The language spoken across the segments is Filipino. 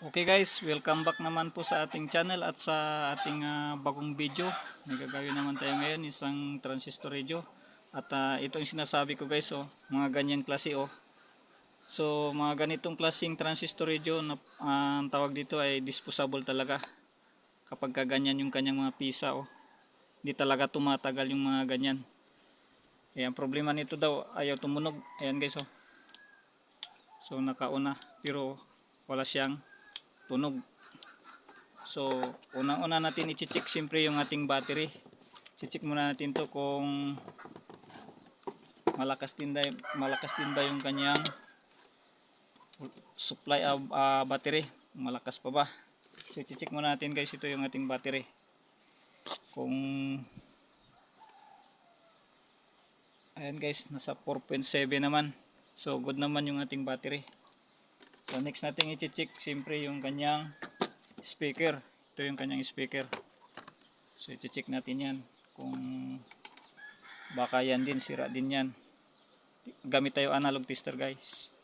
Okay guys, welcome back naman po sa ating channel at sa ating ah, bagong video. May gagawin naman tayo ngayon, isang transistor radio. At ah, ito yung sinasabi ko guys, oh, mga ganyang klase oh. So mga ganitong klaseng transistor radio na ah, ang tawag dito ay disposable talaga. Kapag kaganyan yung kanyang mga pisa oh. Hindi talaga tumatagal yung mga ganyan. Kaya ang problema nito daw ayaw tumunog. Ayan guys oh. So nakauna pero wala siyang tunog. So, unang-una natin i-check siyempre yung ating battery. I-check muna natin to kung malakas din, ba, malakas din ba yung kanyang supply of ah, battery. Malakas pa ba? So, i-check muna natin guys ito yung ating battery. Kung Ayan guys, nasa 4.7 naman. So, good naman yung ating battery. So next natin i-check siyempre yung kanyang speaker. Ito yung kanyang speaker. So i-check natin yan kung baka yan din sira din yan. Gamit tayo analog tester guys.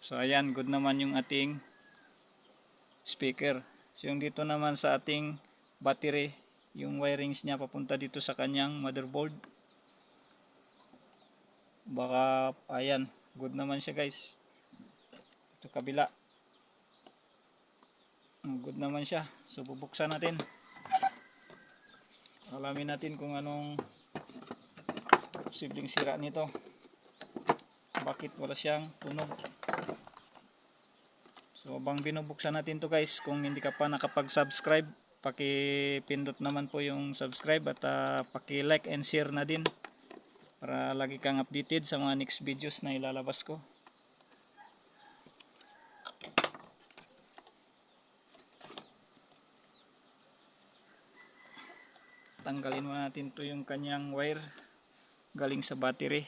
So ayan, good naman yung ating speaker. So yung dito naman sa ating battery, yung wirings niya papunta dito sa kanyang motherboard. Baka ayan, good naman siya guys. Ito kabila. Oh, Good naman siya. So bubuksan natin. Alamin natin kung anong posibleng sira nito. Bakit wala siyang tunog. So bang binubuksan natin to guys, kung hindi ka pa nakapag-subscribe, paki-pindot naman po yung subscribe at ah, paki-like and share na din para lagi kang updated sa mga next videos na ilalabas ko. Tanggalin muna natin to yung kanyang wire. Galing sa battery.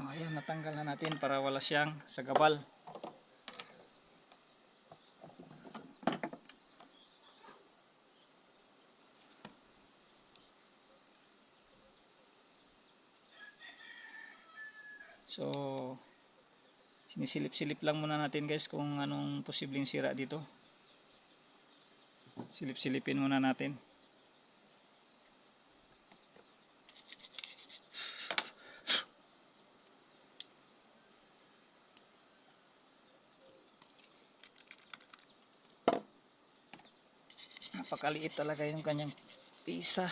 Oh, ayan natanggal na natin para wala siyang sagabal. So sinisilip-silip lang muna natin guys kung anong posibleng sira dito silip-silipin muna natin. Napakaliit talaga yung kanyang pisa.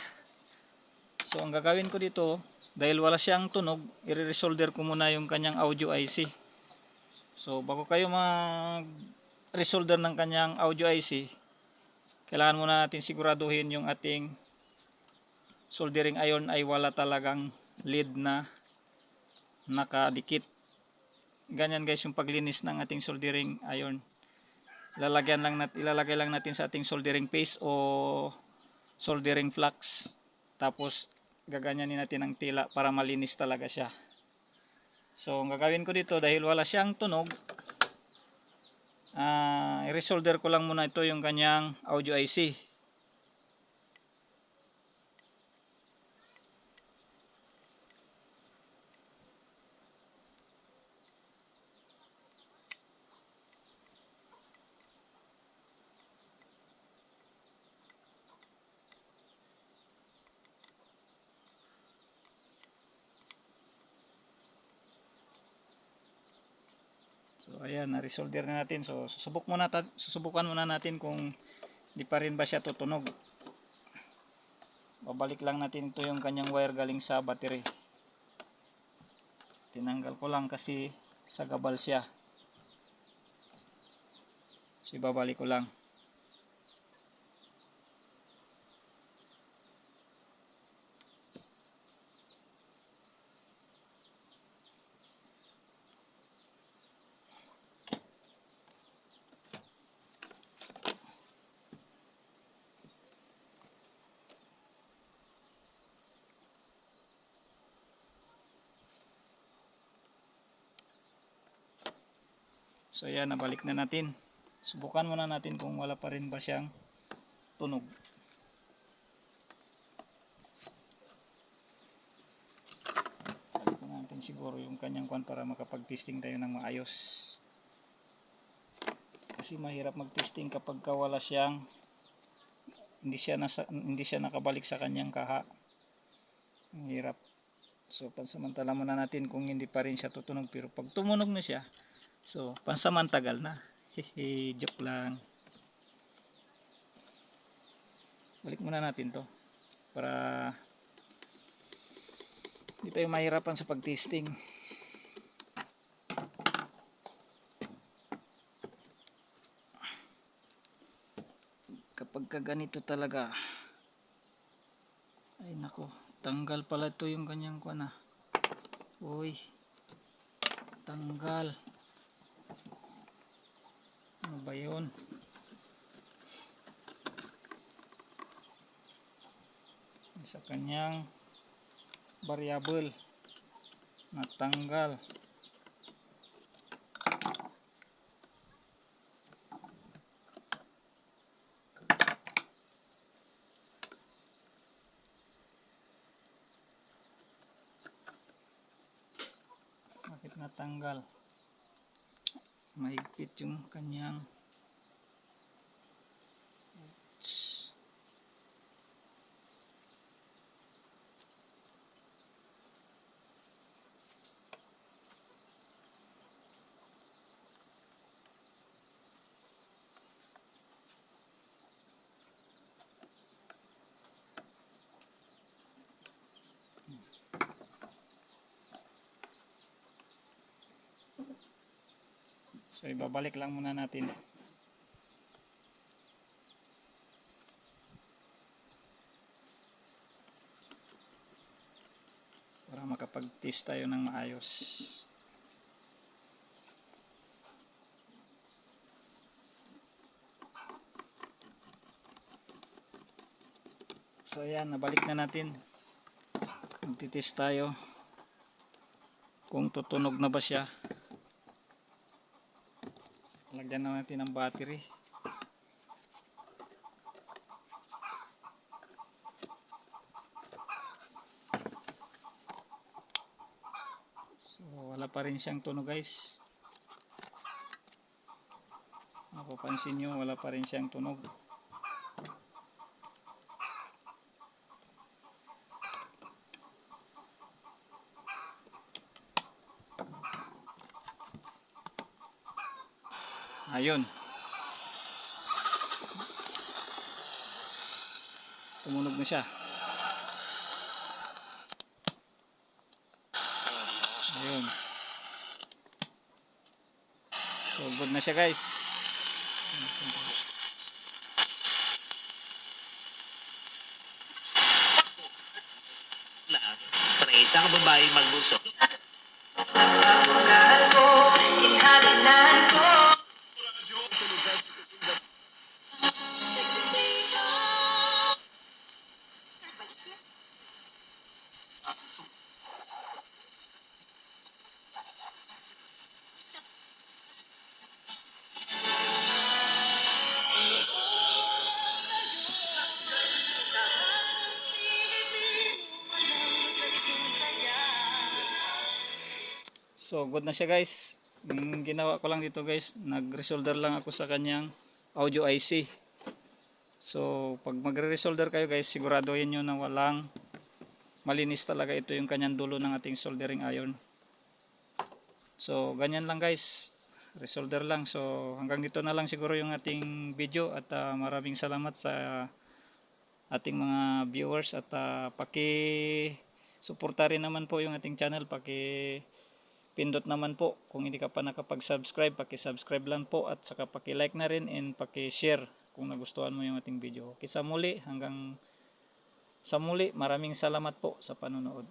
So ang gagawin ko dito dahil wala siyang tunog i-resolder ko muna yung kanyang audio IC so bago kayo mag resolder ng kanyang audio IC kailangan muna natin siguraduhin yung ating soldering iron ay wala talagang lead na nakadikit. Ganyan guys yung paglinis ng ating soldering iron. Lalagyan lang nat ilalagay lang natin sa ating soldering paste o soldering flux. Tapos gaganyanin natin ang tila para malinis talaga siya. So ang gagawin ko dito dahil wala siyang tunog, ah i-resolder ko lang muna ito yung kanyang audio IC. So ayan, na-resolder na natin. So susubok muna susubukan muna natin kung di pa rin ba siya tutunog. Babalik lang natin ito yung kanyang wire galing sa battery. Tinanggal ko lang kasi sa gabal siya. So ibabalik ko lang. So ayan, nabalik na natin. Subukan muna natin kung wala pa rin ba siyang tunog. Balik na natin siguro yung kanyang kwan para makapag-testing tayo ng maayos. Kasi mahirap mag-testing kapag ka wala siyang hindi siya nasa, hindi siya nakabalik sa kanyang kaha. Ang hirap. So pansamantala muna natin kung hindi pa rin siya tutunog pero pag tumunog na siya, so pansamantagal na. Hehe, joke lang. Balik muna natin to para hindi tayo mahirapan sa pag-testing. Kapag ka ganito talaga, ay nako, tanggal pala to yung kanyang kuana. Uy, tanggal. Ba yun? Sa kanyang variable natanggal. Bakit natanggal? Mahigpit yung kanyang So ibabalik lang muna natin. Para makapag-test tayo ng maayos. So ayan, nabalik na natin. Magtitest tayo kung tutunog na ba siya. Lagyan na natin ng battery. So wala pa rin siyang tunog guys. Mapapansin nyo wala pa rin siyang tunog. Ayun. Tumunog na siya. Ayun. So good na siya guys. isang babae magbuso. So good na siya guys. Ang ginawa ko lang dito guys, nag-resolder lang ako sa kanyang audio IC. So pag magre-resolder kayo guys, siguraduhin nyo na walang malinis talaga ito yung kanyang dulo ng ating soldering iron. So ganyan lang guys. Resolder lang. So hanggang dito na lang siguro yung ating video at ah, maraming salamat sa ating mga viewers at uh, paki suporta rin naman po yung ating channel paki pindot naman po kung hindi ka pa nakapag-subscribe paki-subscribe lang po at saka paki-like na rin and paki-share kung nagustuhan mo yung ating video. Okay, muli hanggang sa muli maraming salamat po sa panonood.